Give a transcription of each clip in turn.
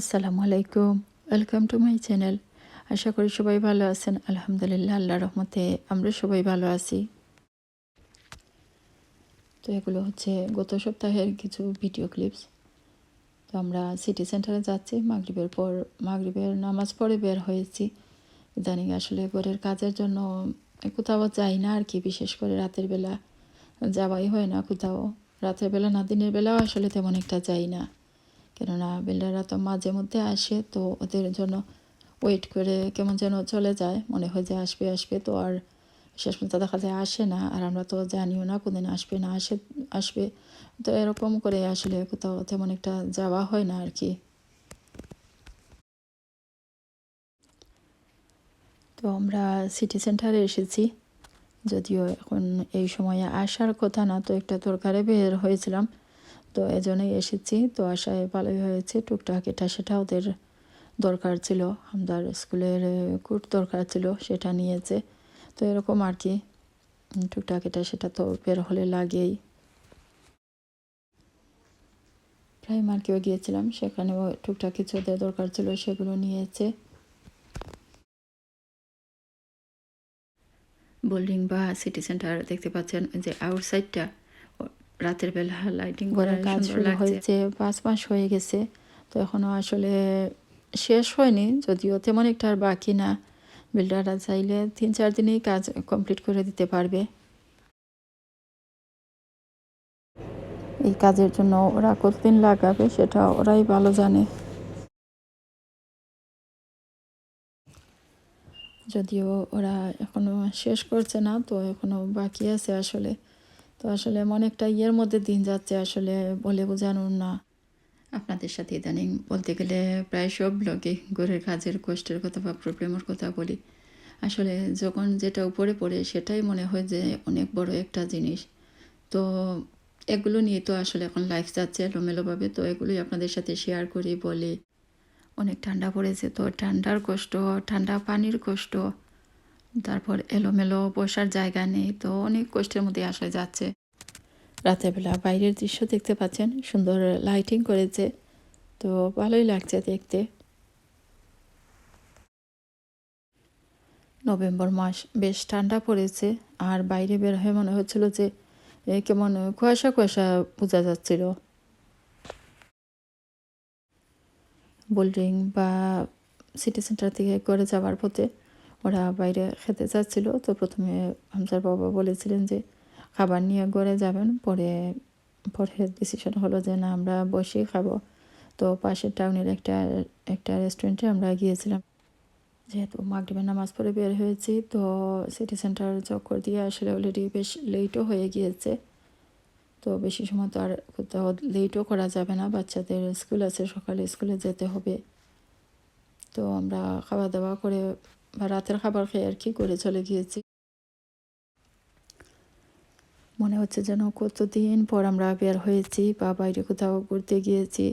আসসালামু আলাইকুম। Welcome to my channel আশা করি সবাই ভালো আছেন। আলহামদুলিল্লাহ আল্লাহ রহমতে আমরা সবাই ভালো আছি। তো এগুলো হচ্ছে গত সপ্তাহের কিছু ভিডিও ক্লিপস তো আমরা সিটি সেন্টারে যাচ্ছি। মাগরিবের পর, মাগরিবের নামাজ পড়ে বের হয়েছি। ইদানিং আসলে ঘরের কাজের জন্য কোথাও যাই না আর কি, বিশেষ করে রাতের বেলা। যাওয়াই হয় না কোথাও। রাতের বেলা না, দিনের বেলাও আসলে তেমন একটা যাই না। কেননা বিল্ডাররা তো মাঝে মধ্যে আসে, তো ওদের জন্য ওয়েট করে কেমন যেন চলে যায়। মনে হয় যে আসবে আসবে তো আর শেষ পর্যন্ত দেখা যায় আসে না। আর আমরা তো জানিও না কোনদিন আসবে না আসে, আসবে। তো এরকম করে আসলে কোথাও তেমন একটা যাওয়া হয় না আর কি। তো আমরা সিটি সেন্টারে এসেছি। যদিও এখন এই সময়ে আসার কথা না, তো একটা দরকারে বের হয়েছিলাম। তো এজন্যই এসেছি। তো আশায় ভালোই হয়েছে, টুকটাক এটা সেটা ওদের দরকার ছিল। আমাদের স্কুলের কুট দরকার ছিল, সেটা নিয়েছে। তো এরকম আর কি, টুকটাক এটা সেটা তো বের হলে লাগেই। প্রাইমার্কেও গিয়েছিলাম, সেখানেও টুকটাক কিছু ওদের দরকার ছিল, সেগুলো নিয়েছে। বোল্ডিং বা সিটি সেন্টার দেখতে পাচ্ছেন যে আউটসাইডটা রাতের বেলা লাইটিং করার কাজ শুরু হয়েছে পাঁচ মাস হয়ে গেছে তো এখনও আসলে শেষ হয়নি যদিও তেমন একটা আর বাকি না। বিল্ডাররা চাইলে তিন চার দিনেই কাজ কমপ্লিট করে দিতে পারবে। এই কাজের জন্য ওরা কতদিন লাগাবে সেটা ওরাই ভালো জানে। যদিও ওরা এখনও শেষ করছে না তো এখনও বাকি আছে আসলে। তো আসলে এমন একটা ইয়ের মধ্যে দিন যাচ্ছে আসলে বলে বোঝানোর না। আপনাদের সাথে ইদানিং বলতে গেলে প্রায় সব ব্লগে ঘরের কাজের কষ্টের কথা বা প্রবলেমের কথা বলি। আসলে যখন যেটা উপরে পড়ে সেটাই মনে হয় যে অনেক বড় একটা জিনিস। তো এগুলো নিয়ে তো আসলে এখন লাইফ যাচ্ছে এলোমেলোভাবে, তো এগুলোই আপনাদের সাথে শেয়ার করি, বলি। অনেক ঠান্ডা পড়েছে তো ঠান্ডার কষ্ট, ঠান্ডা পানির কষ্ট তারপর এলোমেলো বসার জায়গা নেই, তো অনেক কষ্টের মধ্যে আসা যাচ্ছে। রাতের বেলা বাইরের দৃশ্য দেখতে পাচ্ছেন, সুন্দর লাইটিং করেছে, তো ভালোই লাগছে দেখতে। নভেম্বর মাস বেশ ঠান্ডা পড়েছে, আর বাইরে বের হয়ে মনে হচ্ছিল যে কেমন কুয়াশা কুয়াশা বোঝা যাচ্ছিল। বোল্ডিং বা সিটি সেন্টার থেকে করে যাওয়ার পথে ওরা বাইরে খেতে চাচ্ছিল। তো প্রথমে হামসার বাবা বলেছিলেন যে, খাবার নিয়ে ঘরে যাবেন, পরে পরে ডিসিশন হলো যে, না, আমরা বসেই খাব। তো পাশের টাউনের একটা একটা রেস্টুরেন্টে আমরা গিয়েছিলাম। যেহেতু মাগরিবের নামাজ পড়ে বের হয়েছি, তো সিটি সেন্টার চক্কর দিয়ে আসলে অলরেডি বেশ লেটও হয়ে গিয়েছে। তো বেশি সময় তো আর কোথাও লেটও করা যাবে না। বাচ্চাদের স্কুল আছে, সকালে স্কুলে যেতে হবে। তো আমরা খাওয়া দাওয়া করে বা রাতের খাবার খেয়ে আর কি করে চলে গিয়েছি। মনে হচ্ছে যেন কতদিন পর আমরা বের হয়েছি বা বাইরে কোথাও ঘুরতে গিয়েছি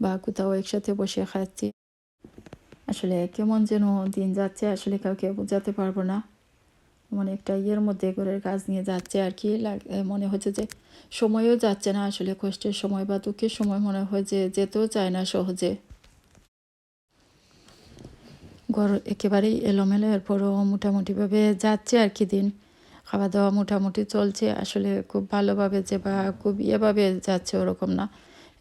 বা কোথাও একসাথে বসে খাচ্ছি। আসলে কেমন যেন দিন যাচ্ছে, আসলে কাউকে বোঝাতে পারব না। মনে একটা ইয়ের মধ্যে ঘরের কাজ নিয়ে যাচ্ছে আর কি মনে হচ্ছে যে সময়ও যাচ্ছে না, আসলে কষ্টের সময় বা দুঃখের সময় মনে হয় যে যেতেও চায় না সহজে। ঘর একেবারেই এলোমেলো, এরপরও মোটামুটিভাবে যাচ্ছে আর কি দিন। খাওয়া দাওয়া মোটামুটি চলছে, আসলে খুব ভালোভাবে যে বা খুব ইয়েভাবে যাচ্ছে ওরকম না।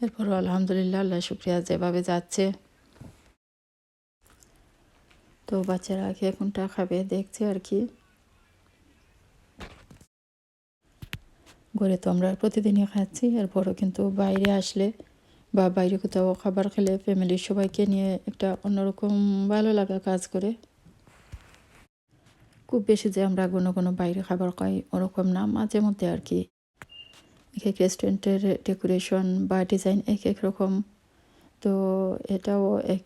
এরপরও আলহামদুলিল্লাহ, আল্লাহ শুক্রিয়া, যেভাবে যাচ্ছে। তো বাচ্চারা খেয়ে কোনটা খাবে, দেখছে আর কি। ঘরে তো আমরা প্রতিদিনই খাচ্ছি, এরপরও কিন্তু বাইরে আসলে বা বাইরে কোথাও খাবার খেলে ফ্যামিলির সবাইকে নিয়ে একটা অন্যরকম ভালো লাগা কাজ করে। খুব বেশি যে আমরা কোনো কোনো বাইরে খাবার খাই ওরকম না, মাঝে মধ্যে আর কি। এক এক রেস্টুরেন্টের ডেকোরেশন বা ডিজাইন এক এক রকম। তো এটাও এক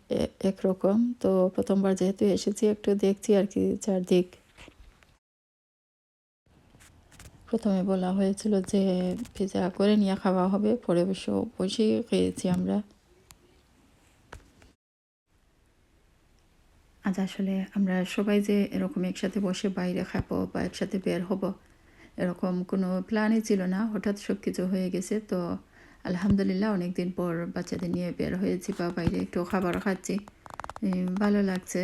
এক রকম। তো প্রথমবার যেহেতু এসেছি, একটু দেখছি আর কি চারদিক। প্রথমে বলা হয়েছিল যে পিজা করে নিয়ে খাওয়া হবে, পরে অবশ্য বসেই খেয়েছি আমরা। আজ আসলে আমরা সবাই যে এরকম একসাথে বসে বাইরে খাব বা একসাথে বের হব, এরকম কোনো প্ল্যানই ছিল না। হঠাৎ সব কিছু হয়ে গেছে, তো আলহামদুলিল্লাহ অনেক দিন পর বাচ্চাদের নিয়ে বের হয়েছি বা বাইরে একটু খাবার খাচ্ছি। ভালো লাগছে।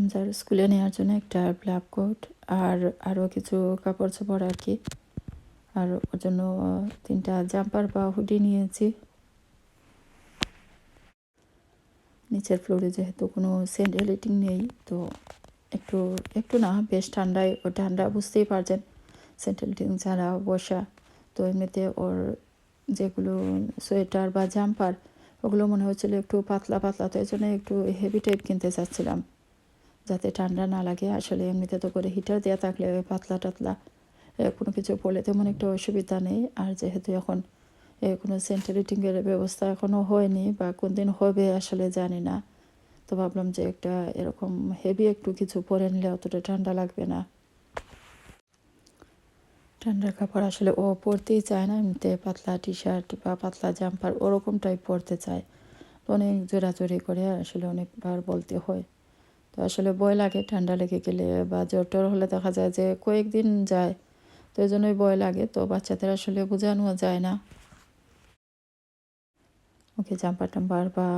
হামজার স্কুলে নেওয়ার জন্য একটা ব্ল্যাক কোট আর আরও কিছু কাপড় চোপড় আর কি। আর ওর জন্য তিনটা জাম্পার বা হুডি নিয়েছি। নিচের ফ্লোরে যেহেতু কোনো সেন্ট্রালিটিং নেই, তো একটু একটু না, বেশ ঠান্ডায়, ও ঠান্ডা বুঝতেই পারছেন। সেন্ট্রালিটিং ছাড়া বসা, তো এমনিতে ওর যেগুলো সোয়েটার বা জাম্পার, ওগুলো মনে হচ্ছিল একটু পাতলা পাতলা, তো এই জন্য একটু হেভি টাইপ কিনতে চাচ্ছিলাম। যাতে ঠান্ডা না লাগে। আসলে এমনিতে তো করে হিটার দেওয়া থাকলে পাতলা টাতলা কোনো কিছু পড়লে তেমন একটা অসুবিধা নেই। আর যেহেতু এখন কোনো সেন্টারিটিংয়ের ব্যবস্থা এখনও হয়নি বা কোন দিন হবে আসলে জানি না। তো ভাবলাম যে একটা এরকম হেভি একটু কিছু পরে নিলে অতটা ঠান্ডা লাগবে না। ঠান্ডার কাপড় আসলে ও পরতেই চায় না, এমনিতে পাতলা টি শার্ট বা পাতলা জাম্পার ওরকম টাইপ পরতে চায়। অনেক জোরাজোরি করে আসলে অনেকবার বলতে হয়। তো আসলে ভয় লাগে, ঠান্ডা লেগে গেলে বা জ্বর টর হলে দেখা যায় যে কয়েকদিন যায়, তো এই জন্যই ভয় লাগে। তো বাচ্চাদের আসলে বোঝানো যায় না। ওকে জাম্পার টাম্পার বা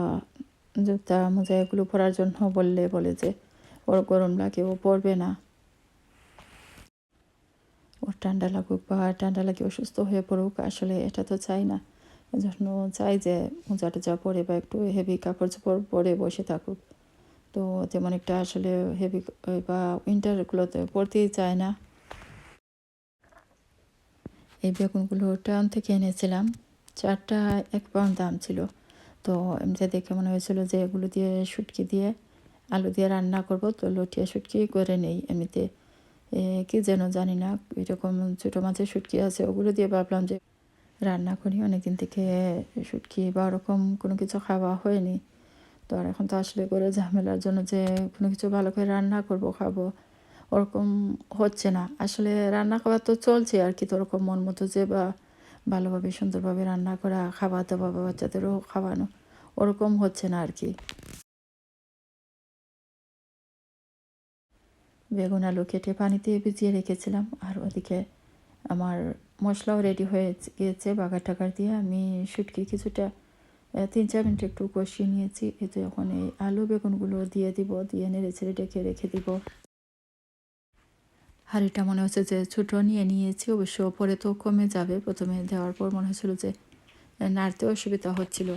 জুতা মোজা এগুলো পরার জন্য বললে বলে যে, ওর গরম লাগে, ও পরবে না। ওর ঠান্ডা লাগুক বা ঠান্ডা লাগে, অসুস্থ হয়ে পড়ুক, আসলে এটা তো চাই না। এজন্য চাই যে মোজা টোজা পরে বা একটু হেভি কাপড় চোপড় পরে বসে থাকুক। তো তেমন একটা আসলে হেভি বা উইন্টারগুলোতে পড়তেই চায় না। এই বেগুনগুলো টাউন থেকে এনেছিলাম। চারটা এক পাউন্ড দাম ছিল। তো এমনিতে দেখে মনে হয়েছিল যে এগুলো দিয়ে শুটকি দিয়ে আলু দিয়ে রান্না করব। তো লটিয়া শুটকি করে নেই এমনিতে। কি যেন জানি না, এরকম ছোটো মাছের শুটকি আছে, ওগুলো দিয়ে ভাবলাম যে রান্না করি। অনেকদিন থেকে শুটকি বা ওরকম কোনো কিছু খাওয়া হয়নি। তো আর এখন তো আসলে করে ঝামেলার জন্য যে কোনো কিছু ভালো করে রান্না করব, খাব, ওরকম হচ্ছে না। আসলে রান্না খাওয়া তো চলছে আর কি, তো ওরকম মন মতো যে বা ভালোভাবে, সুন্দরভাবে রান্না করা, খাওয়া দাওয়া বাচ্চাদেরও খাওয়ানো, ওরকম হচ্ছে না আর কি। বেগুন, আলু কেটে পানিতে ভিজিয়ে রেখেছিলাম আর ওদিকে আমার মশলাও রেডি হয়ে গিয়েছে বাগার টাকার দিয়ে আমি শুটকি কিছুটা তিন চার মিনিট একটু কষিয়ে নিয়েছি। এতে এখন এই আলু বেগুনগুলো দিয়ে দিব, দিয়ে নেড়ে ছেড়ে ডেকে রেখে দিব। হাঁড়িটা মনে হচ্ছে যে ছোটো নিয়ে নিয়েছি, অবশ্য পরে তো কমে যাবে। প্রথমে দেওয়ার পর মনে হচ্ছিল যে নাড়তে অসুবিধা হচ্ছিল।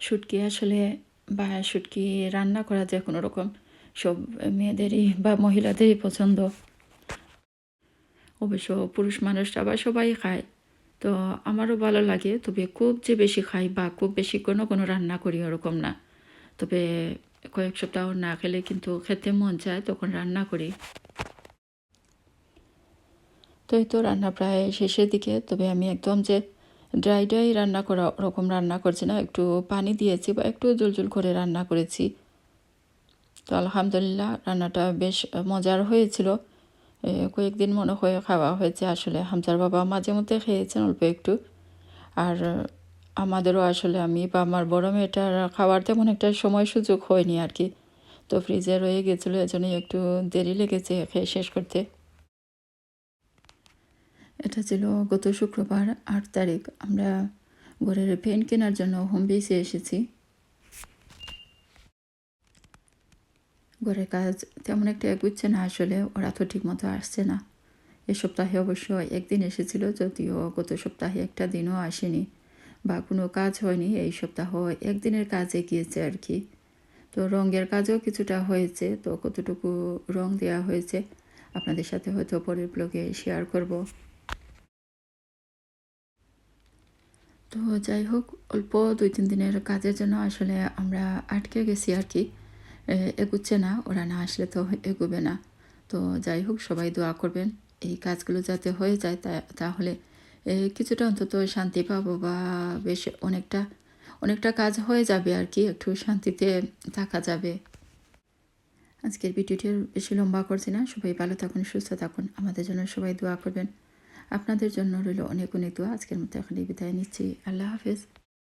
শুটকি আসলে বা শুটকি রান্না করা যায় কোনো রকম, সব মেয়েদেরই বা মহিলাদেরই পছন্দ। অবশ্য পুরুষ মানুষরা বা সবাই খায়। তো আমারও ভালো লাগে। তবে খুব যে বেশি খাই বা খুব বেশি কোনো কোনো রান্না করি ওরকম না। তবে কয়েক সপ্তাহ না খেলে কিন্তু খেতে মন চায়, তখন রান্না করি। তো এই তো রান্না প্রায় শেষের দিকে। তবে আমি একদম যে ড্রাই ড্রাই রান্না করা, ওরকম রান্না করছি না। একটু পানি দিয়েছি বা একটু জল করে রান্না করেছি। তো আলহামদুলিল্লাহ রান্নাটা বেশ মজার হয়েছিল। কয়েকদিন মনে হয় খাওয়া হয়েছে। আসলে হামজার বাবা মাঝে মধ্যে খেয়েছেন অল্প একটু। আর আমাদেরও আসলে আমি বা আমার বড় মেয়েটার খাওয়ার তেমন একটা সময় সুযোগ হয়নি আর কি। তো ফ্রিজে রয়ে গেছিল, এজন্যই একটু দেরি লেগেছে খেয়ে শেষ করতে। এটা ছিল গত শুক্রবার, আট তারিখ। আমরা ঘরের ফ্যান কেনার জন্য হোম বেসে এসেছি। ঘরের কাজ তেমন একটা এগুচ্ছে না আসলে, ওরা তো ঠিক মতো আসছে না। এ সপ্তাহে অবশ্য একদিন এসেছিল, যদিও গত সপ্তাহে একটা দিনও আসেনি বা কোনো কাজ হয়নি, এই সপ্তাহ একদিনের কাজে গিয়েছে আর কি। তো রঙের কাজও কিছুটা হয়েছে, তো কতটুকু রং দেওয়া হয়েছে আপনাদের সাথে হয়তো পরের ব্লগে শেয়ার করব। তো যাই হোক, অল্প দুই তিন দিনের কাজের জন্য আসলে আমরা আটকে গেছি আর কি। এগুচ্ছে না, ওরা না আসলে তো এগোবে না। তো যাই হোক, সবাই দোয়া করবেন। এই কাজগুলো যাতে হয়ে যায় তা, তাহলে কিছুটা অন্তত শান্তি পাবো বা বেশ অনেকটা অনেকটা কাজ হয়ে যাবে আর কি, একটু শান্তিতে থাকা যাবে। আজকের ভিডিওটি বেশি লম্বা করছি না, সবাই ভালো থাকুন, সুস্থ থাকুন, আমাদের জন্য সবাই দোয়া করবেন। আপনাদের জন্য রইল অনেক অনেক দোয়া, আজকের মতো এখানে বিদায় নিচ্ছি, আল্লাহ হাফেজ।